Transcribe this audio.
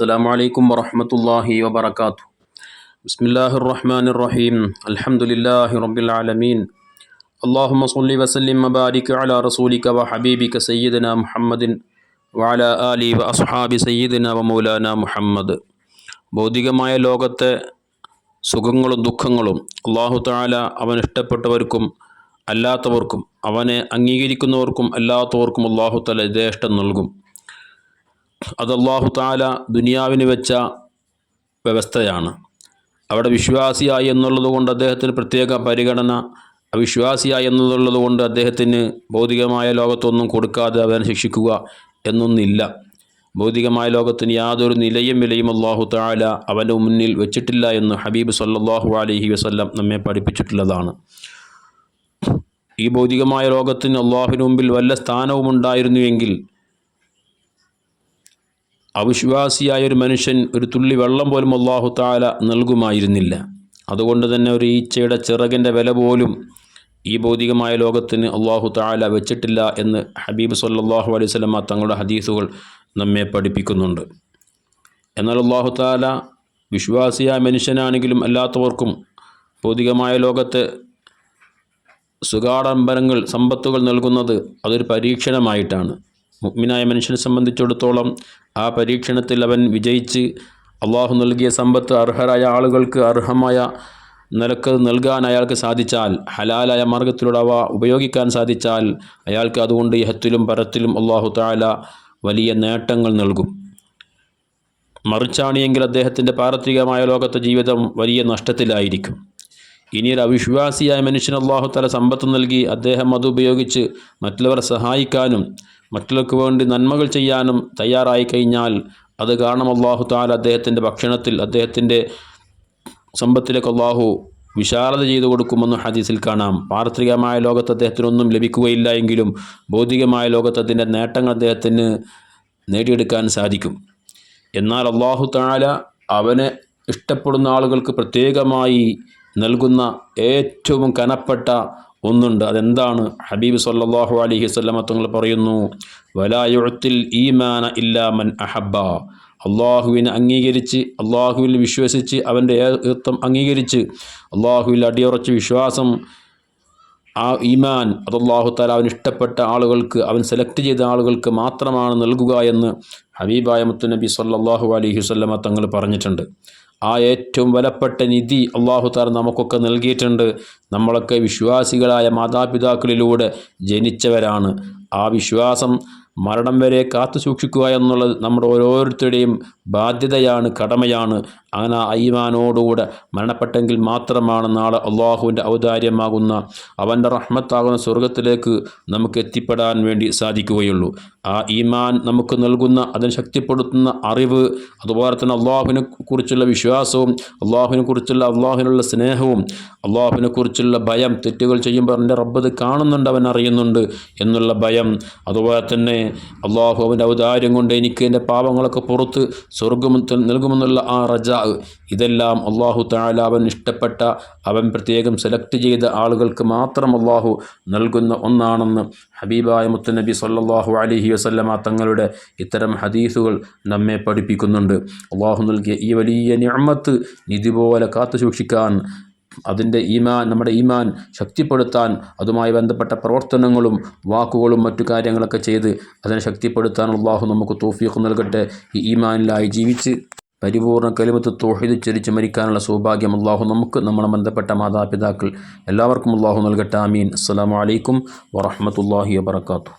السلام عليكم ورحمة الله وبركاته بسم الله الرحمن الرحيم الحمد لله رب العالمين اللهم صل وسلم وبارك على رسولك وحبيبك سيدنا محمد وعلى آله وأصحاب سيدنا ومولانا മുഹമ്മദ് ഭൗതികമായ ലോകത്തെ സുഖങ്ങളും ദുഃഖങ്ങളും അള്ളാഹു താല അവൻ ഇഷ്ടപ്പെട്ടവർക്കും അല്ലാത്തവർക്കും അവനെ അംഗീകരിക്കുന്നവർക്കും അല്ലാത്തവർക്കും അള്ളാഹു താല യഥേഷ്ടം നൽകും അത് അള്ളാഹു താല ദുനിയാവിന് വെച്ച വ്യവസ്ഥയാണ്. അവിടെ വിശ്വാസിയായി എന്നുള്ളതുകൊണ്ട് അദ്ദേഹത്തിന് പ്രത്യേക പരിഗണന അവിശ്വാസിയായി എന്നുള്ളത് കൊണ്ട് അദ്ദേഹത്തിന് ഭൗതികമായ ലോകത്തൊന്നും കൊടുക്കാതെ അവനെ ശിക്ഷിക്കുക എന്നൊന്നില്ല. ഭൗതികമായ ലോകത്തിന് യാതൊരു നിലയും വിലയും അള്ളാഹു താല അവന്റെ മുന്നിൽ വെച്ചിട്ടില്ല എന്ന് ഹബീബ് സല്ലാഹു അലഹി വസ്ല്ലം നമ്മെ പഠിപ്പിച്ചിട്ടുള്ളതാണ്. ഈ ഭൗതികമായ ലോകത്തിന് അള്ളാഹുവിന് മുമ്പിൽ വല്ല സ്ഥാനവും ഉണ്ടായിരുന്നുവെങ്കിൽ അവിശ്വാസിയായ ഒരു മനുഷ്യൻ ഒരു തുള്ളി വെള്ളം പോലും അള്ളാഹു താല നൽകുമായിരുന്നില്ല. അതുകൊണ്ട് തന്നെ ഒരു ഈച്ചയുടെ ചിറകിന്റെ വില പോലും ഈ ഭൗതികമായ ലോകത്തിന് അള്ളാഹു താല വെച്ചിട്ടില്ല എന്ന് ഹബീബ് സല്ലാഹു അലൈഹി സ്വലമ തങ്ങളുടെ ഹദീസുകൾ നമ്മെ പഠിപ്പിക്കുന്നുണ്ട്. എന്നാൽ അള്ളാഹു താല വിശ്വാസിയായ മനുഷ്യനാണെങ്കിലും അല്ലാത്തവർക്കും ഭൗതികമായ ലോകത്തെ സുഖാഡംബരങ്ങൾ സമ്പത്തുകൾ നൽകുന്നത് അതൊരു പരീക്ഷണമായിട്ടാണ്. മുഗ്മിനായ മനുഷ്യനെ സംബന്ധിച്ചിടത്തോളം ആ പരീക്ഷണത്തിൽ അവൻ വിജയിച്ച് അള്ളാഹു നൽകിയ സമ്പത്ത് അർഹരായ ആളുകൾക്ക് അർഹമായ നിലയ്ക്ക് നൽകാൻ അയാൾക്ക് സാധിച്ചാൽ ഹലാലായ മാർഗത്തിലൂടെ അവ ഉപയോഗിക്കാൻ സാധിച്ചാൽ അയാൾക്ക് അതുകൊണ്ട് ഇഹത്തിലും പരത്തിലും അള്ളാഹു താല വലിയ നേട്ടങ്ങൾ നൽകും. മറിച്ചാണിയെങ്കിൽ അദ്ദേഹത്തിന്റെ പാരത്രികമായ ലോകത്തെ ജീവിതം വലിയ നഷ്ടത്തിലായിരിക്കും. ഇനി ഒരു അവിശ്വാസിയായ മനുഷ്യൻ അള്ളാഹു തല സമ്പത്ത് നൽകി അദ്ദേഹം അത് ഉപയോഗിച്ച് മറ്റുള്ളവരെ സഹായിക്കാനും മറ്റുള്ളവർക്ക് വേണ്ടി നന്മകൾ ചെയ്യാനും തയ്യാറായി കഴിഞ്ഞാൽ അത് കാരണം അള്ളാഹു താല അദ്ദേഹത്തിന്റെ ഭക്ഷണത്തിൽ അദ്ദേഹത്തിന്റെ സമ്പത്തിലേക്ക് അള്ളാഹു വിശാലത ചെയ്തു കൊടുക്കുമെന്ന് ഹദീസിൽ കാണാം. പാർത്തികമായ ലോകത്ത് അദ്ദേഹത്തിനൊന്നും ലഭിക്കുകയില്ല എങ്കിലും ഭൗതികമായ ലോകത്ത് അതിന്റെ നേട്ടങ്ങൾ അദ്ദേഹത്തിന് നേടിയെടുക്കാൻ സാധിക്കും. എന്നാൽ അള്ളാഹു താല അവനെ ഇഷ്ടപ്പെടുന്ന ആളുകൾക്ക് പ്രത്യേകമായി നൽകുന്ന ഏറ്റവും കനപ്പെട്ട ഒന്നുണ്ട്. അതെന്താണ്? ഹബീബ് സല്ലാഹു അലഹി സ്വല്ലമ തങ്ങൾ പറയുന്നു വലായുഴത്തിൽ ഈമാന ഇല്ലാമൻ അഹബ അള്ളാഹുവിനെ അംഗീകരിച്ച് അള്ളാഹുവിൽ വിശ്വസിച്ച് അവന്റെ ഏകത്വം അംഗീകരിച്ച് അള്ളാഹുവിൽ അടിയുറച്ച് വിശ്വാസം ആ ഈമാൻ അത് അള്ളാഹു താല അവൻ ഇഷ്ടപ്പെട്ട ആളുകൾക്ക് അവൻ സെലക്ട് ചെയ്ത ആളുകൾക്ക് മാത്രമാണ് നൽകുക എന്ന് ഹബീബായ മുത്തുനബി സല്ലാഹു അലഹി വല്ലമ തങ്ങൾ പറഞ്ഞിട്ടുണ്ട്. ആ ഏറ്റവും വിലപ്പെട്ട നിധി അള്ളാഹു താർ നമുക്കൊക്കെ നൽകിയിട്ടുണ്ട്. നമ്മളൊക്കെ വിശ്വാസികളായ മാതാപിതാക്കളിലൂടെ ജനിച്ചവരാണ്. ആ വിശ്വാസം മരണം വരെ കാത്തു സൂക്ഷിക്കുക എന്നുള്ളത് നമ്മുടെ ഓരോരുത്തരുടെയും ബാധ്യതയാണ് കടമയാണ്. അങ്ങനെ ആ ഈമാനോടുകൂടെ മരണപ്പെട്ടെങ്കിൽ മാത്രമാണ് നാളെ അള്ളാഹുവിന്റെ ഔദാര്യമാകുന്ന അവന്റെ റഹ്മത്താകുന്ന സ്വർഗത്തിലേക്ക് നമുക്ക് എത്തിപ്പെടാൻ വേണ്ടി സാധിക്കുകയുള്ളൂ. ആ ഈമാൻ നമുക്ക് നൽകുന്ന അതിനെ ശക്തിപ്പെടുത്തുന്ന അറിവ് അതുപോലെ തന്നെ അള്ളാഹുവിനെ കുറിച്ചുള്ള വിശ്വാസവും അള്ളാഹുവിനെ കുറിച്ചുള്ള അള്ളാഹുവിനുള്ള സ്നേഹവും അള്ളാഹുവിനെ കുറിച്ചുള്ള ഭയം തെറ്റുകൾ ചെയ്യുമ്പോൾ എന്റെ റബ്ബത് കാണുന്നുണ്ട് അവൻ അറിയുന്നുണ്ട് എന്നുള്ള ഭയം അതുപോലെ തന്നെ അള്ളാഹു അവന്റെ ഔദാര്യം കൊണ്ട് എനിക്ക് എന്റെ പാപങ്ങളൊക്കെ പുറത്ത് സ്വർഗം നൽകുമെന്നുള്ള ആ റജ ഇതെല്ലാം അള്ളാഹു താല അവൻ ഇഷ്ടപ്പെട്ട അവൻ പ്രത്യേകം സെലക്ട് ചെയ്ത ആളുകൾക്ക് മാത്രം അള്ളാഹു നൽകുന്ന ഒന്നാണെന്ന് ഹബീബായ മുത്തനബി സല്ലാഹു അലഹി വസല്ലമ തങ്ങളുടെ ഇത്തരം ഹദീസുകൾ നമ്മെ പഠിപ്പിക്കുന്നുണ്ട്. അള്ളാഹു നൽകിയ ഈ വലിയ ഞമ്മത്ത് നിധി പോലെ കാത്തു സൂക്ഷിക്കാൻ അതിന്റെ ഈമാൻ നമ്മുടെ ഈമാൻ ശക്തിപ്പെടുത്താൻ അതുമായി ബന്ധപ്പെട്ട പ്രവർത്തനങ്ങളും വാക്കുകളും മറ്റു കാര്യങ്ങളൊക്കെ ചെയ്ത് അതിനെ ശക്തിപ്പെടുത്താൻ അള്ളാഹു നമുക്ക് തോഫീഖ് നൽകട്ടെ. ഈ ഈമാനിലായി ജീവിച്ച് പരിപൂർണ കലിമത്ത് തോഹിത് ചരിച്ച് മരിക്കാനുള്ള സൗഭാഗ്യം അള്ളാഹു നമുക്ക് നമ്മളെ ബന്ധപ്പെട്ട മാതാപിതാക്കൾ എല്ലാവർക്കും അള്ളാഹു നൽകട്ടെ ആമീൻ. അസ്സാം വലൈക്കും വറഹമത്തല്ലാഹി വാത്തു